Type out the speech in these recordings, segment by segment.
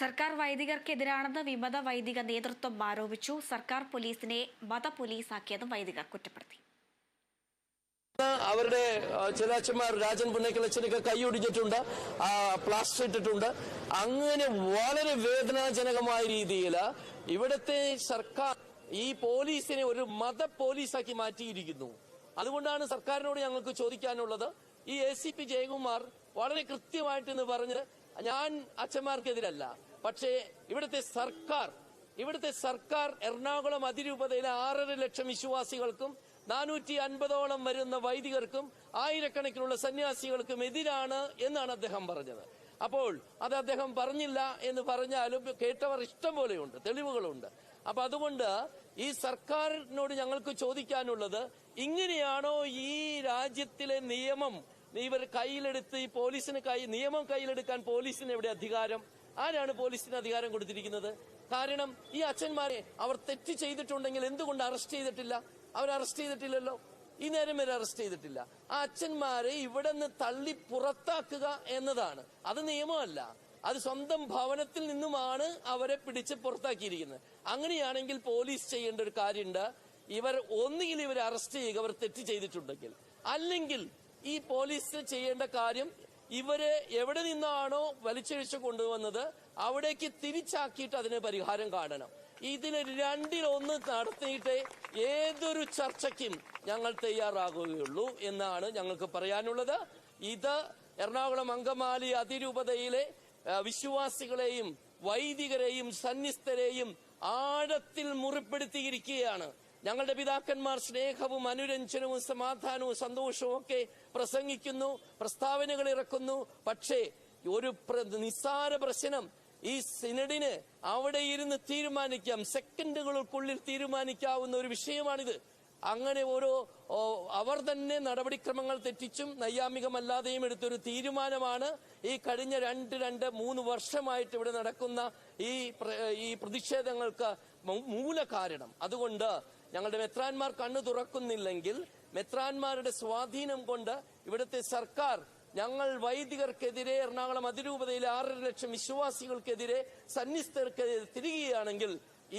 സർക്കാർ വൈദികർക്കെതിരാണെന്ന് വിമത വൈദിക നേതൃത്വം ആരോപിച്ചു. സർക്കാർ പോലീസിനെ മത പോലീസാക്കിയതും വൈദികർ കുറ്റപ്പെടുത്തി. അവരുടെ ചെലാച്ചന്മാർ രാജൻ പുന്നക്കൽ അച്ഛനൊക്കെ കൈയൊടിഞ്ഞിട്ടുണ്ട് പ്ലാസ്റ്റർ ഇട്ടിട്ടുണ്ട്. അങ്ങനെ വളരെ വേദനാജനകമായ രീതിയിൽ ഇവിടത്തെ സർക്കാർ ഈ പോലീസിനെ ഒരു മത പോലീസാക്കി മാറ്റിയിരിക്കുന്നു. അതുകൊണ്ടാണ് സർക്കാരിനോട് ഞങ്ങൾക്ക് ചോദിക്കാനുള്ളത്. ഈ എ സി പി ജയകുമാർ വളരെ കൃത്യമായിട്ട് എന്ന് പറഞ്ഞ് ഞാൻ അച്ഛന്മാർക്കെതിരല്ല. പക്ഷേ ഇവിടുത്തെ സർക്കാർ ഇവിടുത്തെ സർക്കാർ എറണാകുളം അതിരൂപതയിലെ ആറര ലക്ഷം വിശ്വാസികൾക്കും നാനൂറ്റി അൻപതോളം വരുന്ന വൈദികർക്കും ആയിരക്കണക്കിനുള്ള സന്യാസികൾക്കും എതിരാണ് എന്നാണ് അദ്ദേഹം പറഞ്ഞത്. അപ്പോൾ അത് അദ്ദേഹം പറഞ്ഞില്ല എന്ന് പറഞ്ഞാലും കേട്ടവർ ഇഷ്ടം പോലെയുണ്ട് തെളിവുകളുണ്ട്. അപ്പൊ അതുകൊണ്ട് ഈ സർക്കാരിനോട് ഞങ്ങൾക്ക് ചോദിക്കാനുള്ളത് ഇങ്ങനെയാണോ ഈ രാജ്യത്തിലെ നിയമം ഇവർ കയ്യിലെടുത്ത് ഈ പോലീസിന് കൈ നിയമം കയ്യിലെടുക്കാൻ പോലീസിന് എവിടെ അധികാരം? ആരാണ് പോലീസിന് അധികാരം കൊടുത്തിരിക്കുന്നത്? കാരണം ഈ അച്ഛന്മാരെ അവർ തെറ്റ് ചെയ്തിട്ടുണ്ടെങ്കിൽ എന്തുകൊണ്ട് അറസ്റ്റ് ചെയ്തിട്ടില്ല? അവർ അറസ്റ്റ് ചെയ്തിട്ടില്ലല്ലോ. ഈ നേരം വരെ അറസ്റ്റ് ചെയ്തിട്ടില്ല. ആ അച്ഛന്മാരെ ഇവിടെ നിന്ന് തള്ളി പുറത്താക്കുക എന്നതാണ്. അത് നിയമമല്ല. അത് സ്വന്തം ഭവനത്തിൽ നിന്നുമാണ് അവരെ പിടിച്ച് പുറത്താക്കിയിരിക്കുന്നത്. അങ്ങനെയാണെങ്കിൽ പോലീസ് ചെയ്യേണ്ട ഒരു കാര്യമുണ്ട്. ഇവർ ഒന്നുകിൽ ഇവരെ അറസ്റ്റ് ചെയ്യുക അവർ തെറ്റ് ചെയ്തിട്ടുണ്ടെങ്കിൽ. അല്ലെങ്കിൽ ഈ പോലീസ് ചെയ്യേണ്ട കാര്യം ഇവരെ എവിടെ നിന്നാണോ വലിച്ചഴിച്ചു കൊണ്ടുവന്നത് അവിടേക്ക് തിരിച്ചാക്കിയിട്ട് അതിന് പരിഹാരം കാണണം. ഇതിന് രണ്ടിലൊന്ന് നടത്തിയിട്ട് ഏതൊരു ചർച്ചയ്ക്കും ഞങ്ങൾ തയ്യാറാകുകയുള്ളൂ എന്നാണ് ഞങ്ങൾക്ക് പറയാനുള്ളത്. ഇത് എറണാകുളം അങ്കമാലി അതിരൂപതയിലെ വിശ്വാസികളെയും വൈദികരെയും സന്യസ്തരെയും ആഴത്തിൽ മുറിപ്പെടുത്തിയിരിക്കുകയാണ്. ഞങ്ങളുടെ പിതാക്കന്മാർ സ്നേഹവും അനുരഞ്ജനവും സമാധാനവും സന്തോഷവും ഒക്കെ പ്രസംഗിക്കുന്നു പ്രസ്താവനകൾ ഇറക്കുന്നു. പക്ഷേ ഒരു നിസ്സാര പ്രശ്നം ഈ സിനഡിന് അവിടെ ഇരുന്ന് തീരുമാനിക്കാം. സെക്കൻഡുകൾക്കുള്ളിൽ തീരുമാനിക്കാവുന്ന ഒരു വിഷയമാണിത്. അങ്ങനെ ഓരോ അവർ തന്നെ നടപടിക്രമങ്ങൾ തെറ്റിച്ചും നൈയാമികമല്ലാതെയും എടുത്തൊരു തീരുമാനമാണ് ഈ കഴിഞ്ഞ രണ്ട് രണ്ട് മൂന്ന് വർഷമായിട്ട് ഇവിടെ നടക്കുന്ന ഈ ഈ പ്രതിഷേധങ്ങൾക്ക് മൂല കാരണം അതുകൊണ്ട് ഞങ്ങളുടെ മെത്രാന്മാർ കണ്ണു തുറക്കുന്നില്ലെങ്കിൽ മെത്രാന്മാരുടെ സ്വാധീനം കൊണ്ട് ഇവിടുത്തെ സർക്കാർ ഞങ്ങൾ വൈദികർക്കെതിരെ എറണാകുളം അതിരൂപതയിലെ ആറര ലക്ഷം വിശ്വാസികൾക്കെതിരെ സന്നിസ്ഥർക്കെതിരെ തിരികുകയാണെങ്കിൽ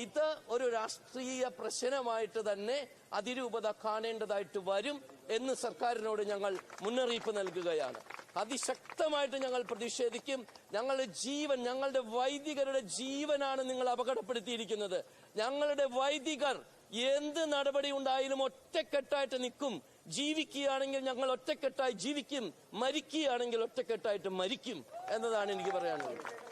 ഇത് ഒരു രാഷ്ട്രീയ പ്രശ്നമായിട്ട് തന്നെ അതിരൂപത കാണേണ്ടതായിട്ട് വരും എന്ന് സർക്കാരിനോട് ഞങ്ങൾ മുന്നറിയിപ്പ് നൽകുകയാണ്. അതിശക്തമായിട്ട് ഞങ്ങൾ പ്രതിഷേധിക്കും. ഞങ്ങളുടെ ജീവൻ ഞങ്ങളുടെ വൈദികരുടെ ജീവനാണ് നിങ്ങൾ അപകടപ്പെടുത്തിയിരിക്കുന്നത്. ഞങ്ങളുടെ വൈദികർ എന്ത് നടപടി ഉണ്ടായാലും ഒറ്റക്കെട്ടായിട്ട് നിൽക്കും. ജീവിക്കുകയാണെങ്കിൽ ഞങ്ങൾ ഒറ്റക്കെട്ടായി ജീവിക്കും. മരിക്കുകയാണെങ്കിൽ ഒറ്റക്കെട്ടായിട്ട് മരിക്കും എന്നതാണ് എനിക്ക് പറയാനുള്ളത്.